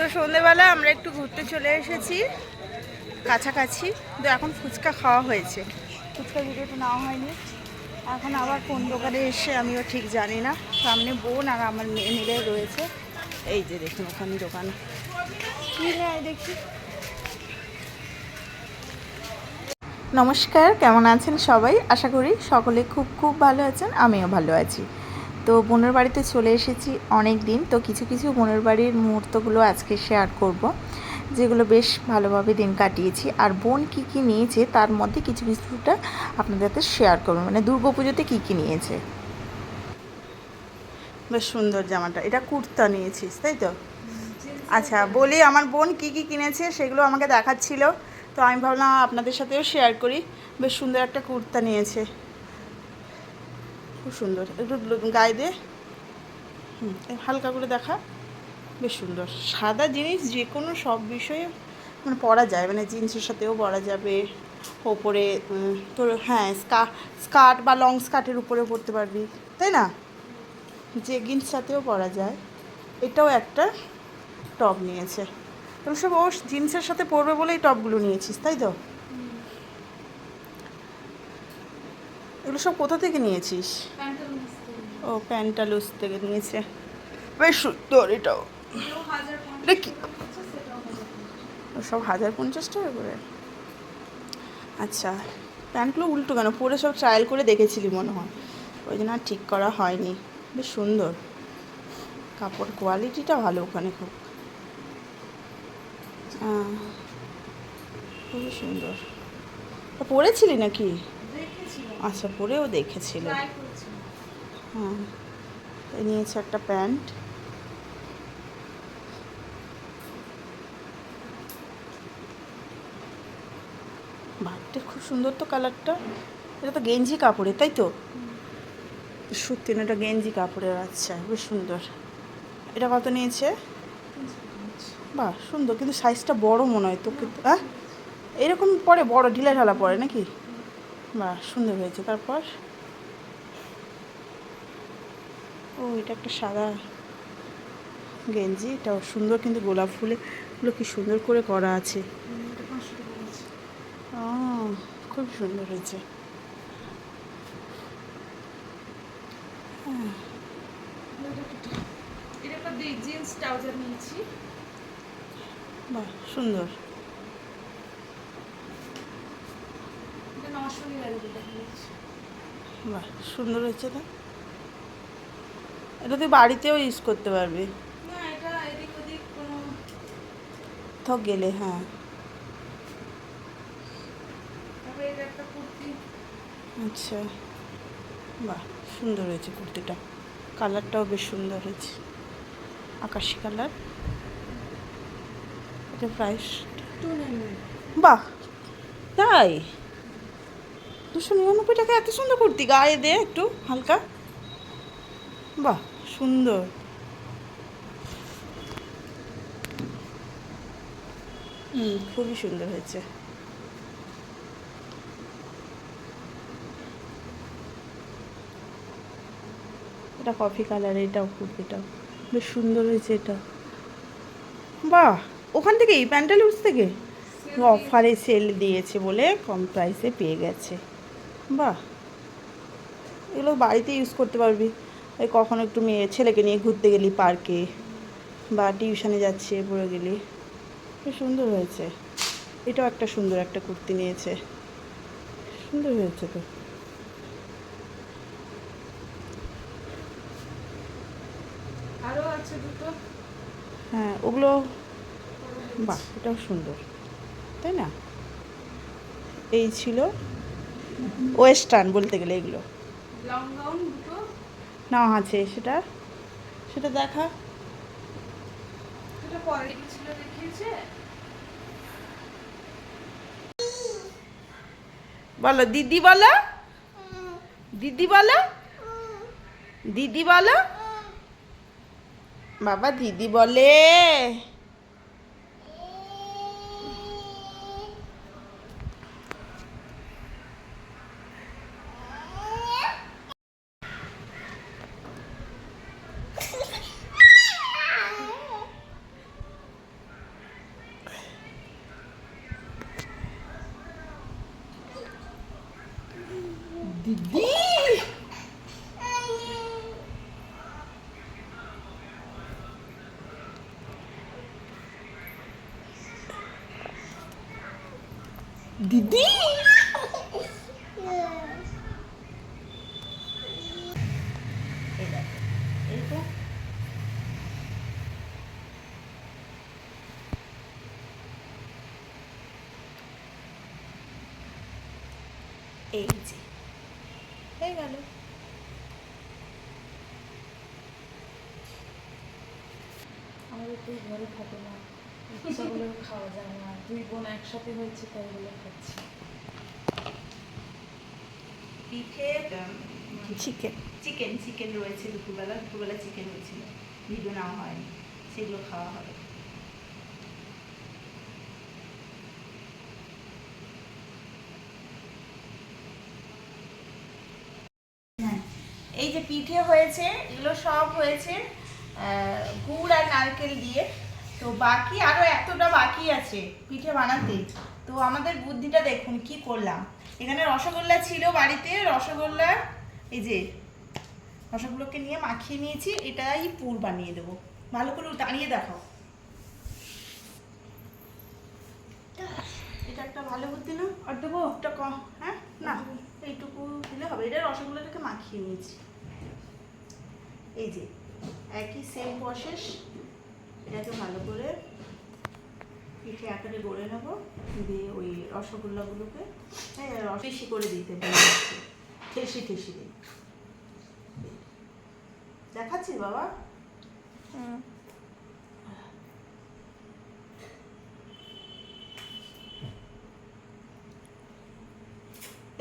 তো সন্ধেবেলা আমরা একটু ঘুরতে চলে এসেছি, কাছাকাছি। তো এখন ফুচকা খাওয়া হয়েছে। ফুচকা ভিডিওটা নেওয়া হয়নি। এখন আবার কোন দোকানে এসে আমিও ঠিক জানি না। সামনে বোন আর আমার মেয়ে মিলে রয়েছে। এই যে দেখুন ওখানে দোকান। কি দেখি। নমস্কার, কেমন আছেন সবাই? আশা করি সকলে খুব খুব ভালো আছেন, আমিও ভালো আছি। তো বোনের বাড়িতে চলে এসেছি অনেক দিন। তো কিছু কিছু বোনের বাড়ির মুহূর্তগুলো আজকে শেয়ার করব যেগুলো বেশ ভালোভাবে দিন কাটিয়েছি। আর বোন কি কি নিয়েছে তার মধ্যে কিছু কিছুটা আপনাদের সাথে শেয়ার করব। মানে দুর্গাপুজোতে কী কী নিয়েছে? বেশ সুন্দর জামাটা। এটা কুর্তা নিয়েছিস তাই তো? আচ্ছা বলি আমার বোন কি কি কিনেছে সেগুলো আমাকে দেখাচ্ছিল। তো আমি ভাবলাম আপনাদের সাথেও শেয়ার করি। বেশ সুন্দর একটা কুর্তা নিয়েছে। খুব সুন্দর। একটু গায়ে দে। হুম হালকা করে দেখা। বেশ সুন্দর। সাদা জিনিস যে কোনো সব বিষয়ে মানে পরা যায়। মানে জিন্সের সাথেও পরা যাবে। ওপরে তোর হ্যাঁ স্কা, স্কার্ট বা লং স্কার্টের উপরেও পরতে পারবি। তাই না? জেগিন্স সাথেও পরা যায়। এটাও একটা টপ নিয়েছে। তাহলে সব ও জিন্সের সাথে পরবে বলেই টপগুলো নিয়েছিস, তাই তো? এগুলো সব কোথা থেকে নিয়েছিস? ও, প্যান্টালুস থেকে নিয়েছে। বেশ সুন্দর এটাও। ও সব হাজার পঞ্চাশ টাকা করে? আচ্ছা প্যান্টগুলো উল্টো কেন? পরে সব ট্রায়াল করে দেখেছিলি মনে হয়। ওই জন্য আর ঠিক করা হয়নি। বেশ সুন্দর। কাপড় কোয়ালিটিটা ভালো ওখানে খুব। খুবই সুন্দর। পরেছিলি নাকি? আচ্ছা পরেও দেখেছিল। হ্যাঁ নিয়েছে একটা প্যান্ট। বাড়িটা খুব সুন্দর তো কালারটা। এটা তো গেঞ্জি কাপড়ের তাই তো? সত্যি না এটা গেঞ্জি কাপড়ের আচ্ছা বেশ সুন্দর। এটা কত নিয়েছে? বাহ সুন্দর কিন্তু সাইজটা বড় মনে হয় তো কিন্তু হ্যাঁ এরকম পরে বড় ঢিলা ঢালা পরে নাকি? বাহ সুন্দর হয়েছে। তারপর? ও এটা একটা সাদা গেঞ্জি এটা সুন্দর কিন্তু গোলাপ ফুলেগুলো কি সুন্দর করে করা আছে। ও খুব সুন্দর হয়েছে। নিয়েছি। বাহ সুন্দর এটা নশো নিরানব্বই নিয়েছি বাহ সুন্দর হয়েছে তো এটা তুই বাড়িতেও ইউজ করতে পারবি। না তো গেলে হ্যাঁ। আচ্ছা। বাহ সুন্দর হয়েছে কুর্তিটা। কালারটাও বেশ সুন্দর হয়েছে। আকাশি কালার। এটা প্রাইস বাহ তাই? দুশো নিরানব্বই টাকা এত সুন্দর কুর্তি। গায়ে দে একটু হালকা। বাহ সুন্দর। হুম খুবই সুন্দর হয়েছে। এটা কফি কালার এটাও কুর্তিটাও বেশ সুন্দর হয়েছে এটা। বাহ ওখান থেকে এই প্যান্টালুজ থেকে অফারে সেল দিয়েছে বলে কম প্রাইসে পেয়ে গেছে। এগুলো বাড়িতে ইউজ করতে পারবি। এই কখনো একটু মেয়ে ছেলেকে নিয়ে ঘুরতে গেলি পার্কে বা টিউশনে যাচ্ছে পড়ে গেলি। সুন্দর হয়েছে। এটাও একটা সুন্দর একটা কুর্তি নিয়েছে। সুন্দর হয়েছে তো। আরও আছে দুটো। হ্যাঁ ওগুলো বাহ এটাও সুন্দর। তাই না? এই ছিল ওয়েস্টার্ন বলতে গেলে এগুলো। না আছে সেটা। সেটা দেখা। বলো দিদি বলো। দিদি বলো। দিদি বলো। বাবা দিদি বলে। দিদি দিদি এই দেখো, এই তো এই যে হয়ে গেল আমাদের তো ঘরে থাকে না। ইচ্ছাগুলো খাওয়া যায় না। দুই বোন একসাথে হয়েছে তাই বলে খাচ্ছি। পিঠে চিকেন। চিকেন চিকেন রয়েছে দুপুরবেলা। দুপুরবেলা চিকেন হয়েছিল। ভিডিও নেওয়া হয়নি। সেগুলো খাওয়া হবে। হ্যাঁ, এই যে পিঠে হয়েছে এগুলো সব হয়েছে। গুড় আর নারকেল দিয়ে। তো বাকি আরও এতটা বাকি আছে পিঠে বানাতে। তো আমাদের বুদ্ধিটা দেখুন, কি করলাম? এখানে রসগোল্লা ছিল বাড়িতে, রসগোল্লা, এই যে, রসগোল্লাকে নিয়ে মাখিয়ে নিয়েছি, এটাই পুর বানিয়ে দেবো। ভালো করে দাঁড়িয়ে দেখাও। এটা একটা ভালো বুদ্ধি না? আর দেবো একটা কম হ্যাঁ? না, এইটুকু দিলে হবে। এটা রসগোল্লাটাকে মাখিয়ে নিয়েছি। এই যে একই সেম প্রসেস এটাকে ভালো করে পিঠে আকারে গড়ে নেব দিয়ে ওই রসগোল্লাগুলোকে হ্যাঁ বেশি করে দিতে বলেছি ঠেসি ঠেসি দিই। দেখাচ্ছি বাবা।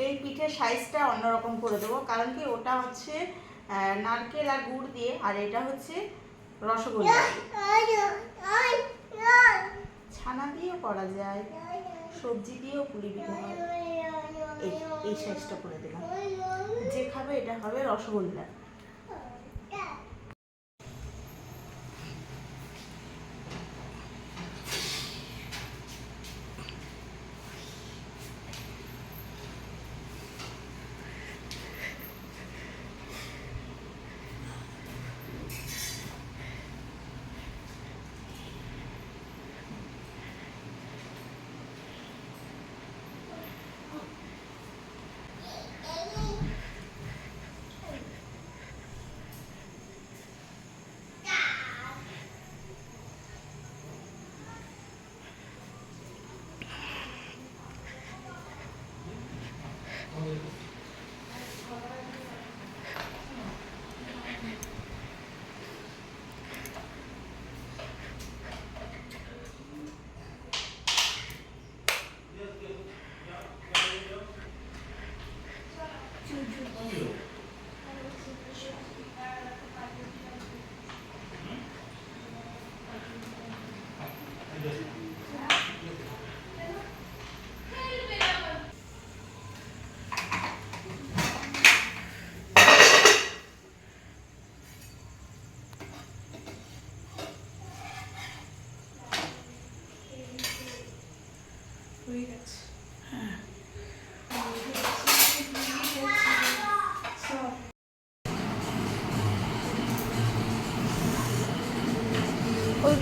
এই পিঠের সাইজটা অন্যরকম করে দেবো কারণ কি ওটা হচ্ছে নারকেল আর গুড় দিয়ে, আর এটা হচ্ছে রসগোল্লা ছানা দিয়েও করা যায়, সবজি দিয়েও পুলি পিঠে হয়। এই সাইজটা করে দিলাম। যে খাবে এটা হবে রসগোল্লা। হয়ে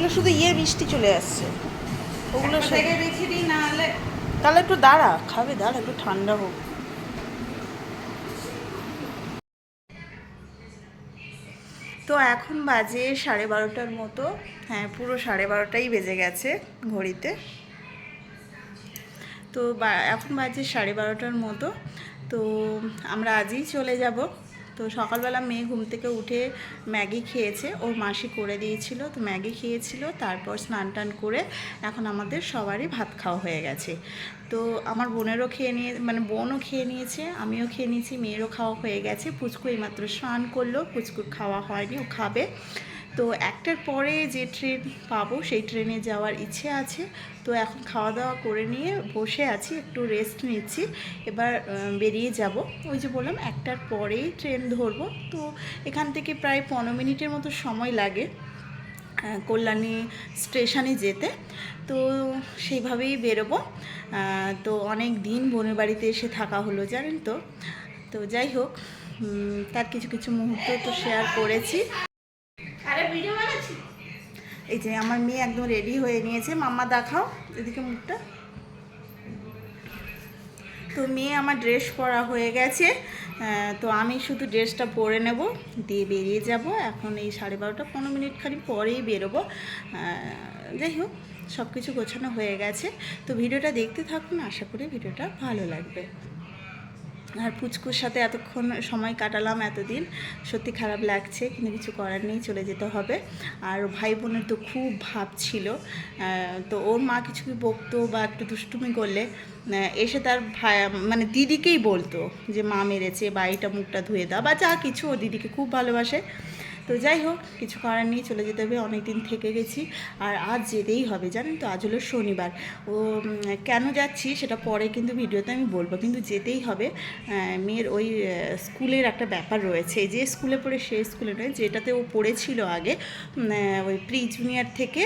ওইগুলো শুধু ইয়ে মিষ্টি চলে আসছে। ওগুলো তাহলে একটু দাঁড়া খাবে দাঁড়া একটু ঠান্ডা হোক। তো এখন বাজে সাড়ে বারোটার মতো। হ্যাঁ পুরো সাড়ে বারোটাই বেজে গেছে ঘড়িতে। তো এখন বাজে সাড়ে বারোটার মতো। তো আমরা আজই চলে যাব। তো সকালবেলা মেয়ে ঘুম থেকে উঠে ম্যাগি খেয়েছে। ওর মাসি করে দিয়েছিল, তো ম্যাগি খেয়েছিল, তারপর স্নান টান করে এখন আমাদের সবারই ভাত খাওয়া হয়ে গেছে। তো আমার বোনেরও খেয়ে নিয়ে মানে বোনও খেয়ে নিয়েছে, আমিও খেয়ে নিয়েছি, মেয়েরও খাওয়া হয়ে গেছে। পুচকু এইমাত্র স্নান করল, পুচকুর খাওয়া হয়নি, ও খাবে। তো একটার পরে যে ট্রেন পাবো, সেই ট্রেনে যাওয়ার ইচ্ছে আছে। তো এখন খাওয়া দাওয়া করে নিয়ে বসে আছি, একটু রেস্ট নিচ্ছি। এবার বেরিয়ে যাব। ওই যে বললাম, একটার পরেই ট্রেন ধরবো। তো এখান থেকে প্রায় পনেরো মিনিটের মতো সময় লাগে কল্যাণী স্টেশনে যেতে। তো সেইভাবেই বেরোবো। তো অনেক দিন বোনের বাড়িতে এসে থাকা হলো, জানেন তো? তো যাই হোক তার কিছু কিছু মুহূর্ত তো শেয়ার করেছি। এই যে আমার মেয়ে একদম রেডি হয়ে নিয়েছে। মাম্মা, দেখাও এদিকে মুখটা। তো মেয়ে আমার ড্রেস পরা হয়ে গেছে। তো আমি শুধু ড্রেসটা পরে নেব, দিয়ে বেরিয়ে যাব। এখন এই সাড়ে বারোটা, পনেরো মিনিট খালি পরেই বেরোবো। যাই হোক সব কিছু গোছানো হয়ে গেছে। তো ভিডিওটা দেখতে থাকুন, আশা করি ভিডিওটা ভালো লাগবে। আর পুচকুর সাথে এতক্ষণ সময় কাটালাম এতদিন। সত্যি খারাপ লাগছে, কিন্তু কিছু করার নেই, চলে যেতে হবে। আর ভাই বোনের তো খুব ভাব ছিল। তো ওর মা কিছু কি বকতো বা একটু দুষ্টুমি করলে এসে তার ভাই মানে দিদিকেই বলতো যে, মা মেরেছে, বা এটা মুখটা ধুয়ে দাও, বা যা কিছু, ও দিদিকে খুব ভালোবাসে। তো যাই হোক, কিছু করার নেই, চলে যেতে হবে অনেক দিন থেকে গেছি। আর আজ যেতেই হবে, জানেন তো? আজ হলো শনিবার। ও কেন যাচ্ছি সেটা পরে কিন্তু ভিডিওতে আমি বলব। কিন্তু যেতেই হবে মেয়ের ওই স্কুলের একটা ব্যাপার রয়েছে। যে স্কুলে পড়ে সেই স্কুলে নয়, যেটাতে ও পড়েছিল আগে ওই প্রি জুনিয়র থেকে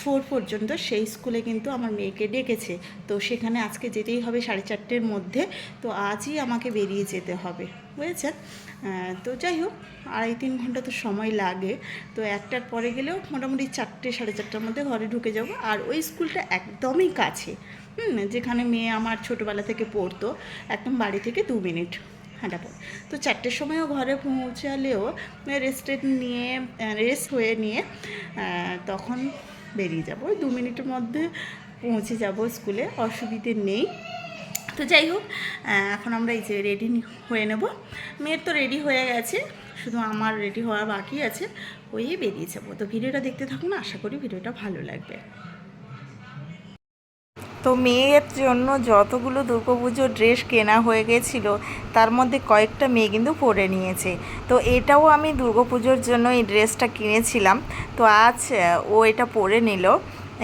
ফোর পর্যন্ত, সেই স্কুলে কিন্তু আমার মেয়েকে ডেকেছে। তো সেখানে আজকে যেতেই হবে সাড়ে চারটের মধ্যে। তো আজই আমাকে বেরিয়ে যেতে হবে। বুঝেছেন তো যাই হোক, আড়াই তিন ঘণ্টা তো সময় লাগে। তো একটার পরে গেলেও মোটামুটি চারটে, সাড়ে চারটার মধ্যে ঘরে ঢুকে যাব। আর ওই স্কুলটা একদমই কাছে, হুম, যেখানে মেয়ে আমার ছোটোবেলা থেকে পড়তো, একদম বাড়ি থেকে দু মিনিট হাঁটা পথ। তো চারটের সময়ও ঘরে পৌঁছালেও রেস্টে নিয়ে রেস্ট হয়ে নিয়ে তখন বেরিয়ে যাব। ওই দু মিনিটের মধ্যে পৌঁছে যাব স্কুলে, অসুবিধে নেই। তো যাই হোক এখন আমরা এই যে রেডি হয়ে নেব। মেয়ের তো রেডি হয়ে গেছে, শুধু আমার রেডি হওয়া বাকি আছে হয়ে বেরিয়ে যাব। তো ভিডিওটা দেখতে থাকুন, আশা করি ভিডিওটা ভালো লাগবে। তো মেয়ের জন্য যতগুলো দুর্গাপুজোর ড্রেস কেনা হয়ে গেছিল, তার মধ্যে কয়েকটা মেয়ে কিন্তু পরে নিয়েছে। তো এটাও আমি দুর্গাপুজোর জন্য এই ড্রেসটা কিনেছিলাম। তো আজ ও এটা পরে নিল।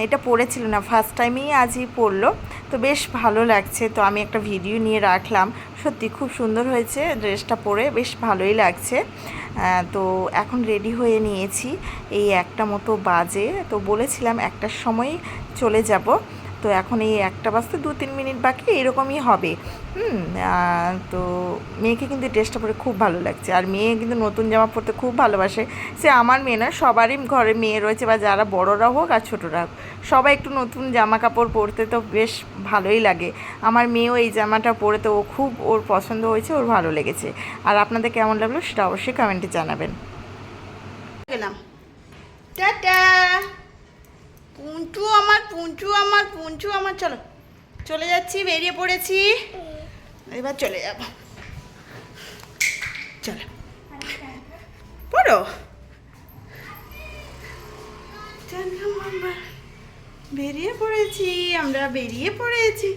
এটা পরেছিল না ফার্স্ট টাইমেই আজই পরলো। তো বেশ ভালো লাগছে। তো আমি একটা ভিডিও নিয়ে রাখলাম। সত্যি খুব সুন্দর হয়েছে ড্রেসটা পরে, বেশ ভালোই লাগছে। তো এখন রেডি হয়ে নিয়েছি। এই একটা মতো বাজে। তো বলেছিলাম একটার সময় চলে যাব। তো এখন এই একটা বাজতে দু তিন মিনিট বাকি, এরকমই হবে। হুম তো মেয়েকে কিন্তু ড্রেসটা পরে খুব ভালো লাগছে। আর মেয়ে কিন্তু নতুন জামা পরতে খুব ভালোবাসে। সে আমার মেয়ে নয়, সবারই ঘরে মেয়ে রয়েছে, বা যারা বড়রা হোক আর ছোটরা হোক। সবাই একটু নতুন জামা কাপড় পরতে তো বেশ ভালোই লাগে। আমার মেয়েও এই জামাটা পরে তো ও খুব ওর পছন্দ হয়েছে, ওর ভালো লেগেছে। আর আপনাদের কেমন লাগল সেটা অবশ্যই কমেন্টে জানাবেন। গেলাম। টাটা! পুঞ্চু আমার পুঞ্চু আমার পুঞ্চু আমার, চলো। চলে যাচ্ছি, বেরিয়ে পড়েছি। এবার চলে যাব। চলো। পড়ো। বেরিয়ে পড়েছি, আমরা বেরিয়ে পড়েছি,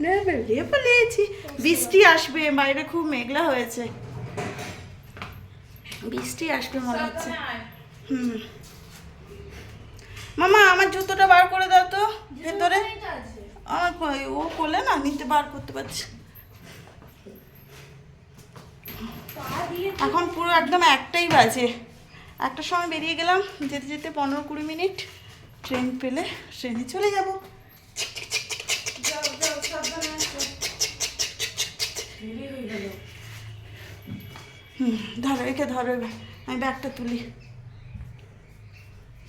না, বেরিয়ে পড়েছি। বৃষ্টি আসবে, বাইরে খুব মেঘলা হয়েছে। বৃষ্টি আসবে মনে হচ্ছে। হুম। মামা আমার জুতোটা বার করে দাও তো ভেতরে আমার ও করলে না নিতে বার করতে পারছি এখন পুরো একদম একটাই বাজে একটার সময় বেরিয়ে গেলাম যেতে যেতে পনেরো কুড়ি মিনিট ট্রেন পেলে ট্রেনে চলে যাব হুম ধরো একে ধরো আমি ব্যাগটা তুলি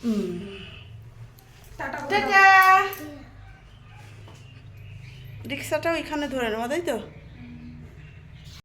হুম রিক্সাটাও এখানে ধরে নেওয়া তাই তো?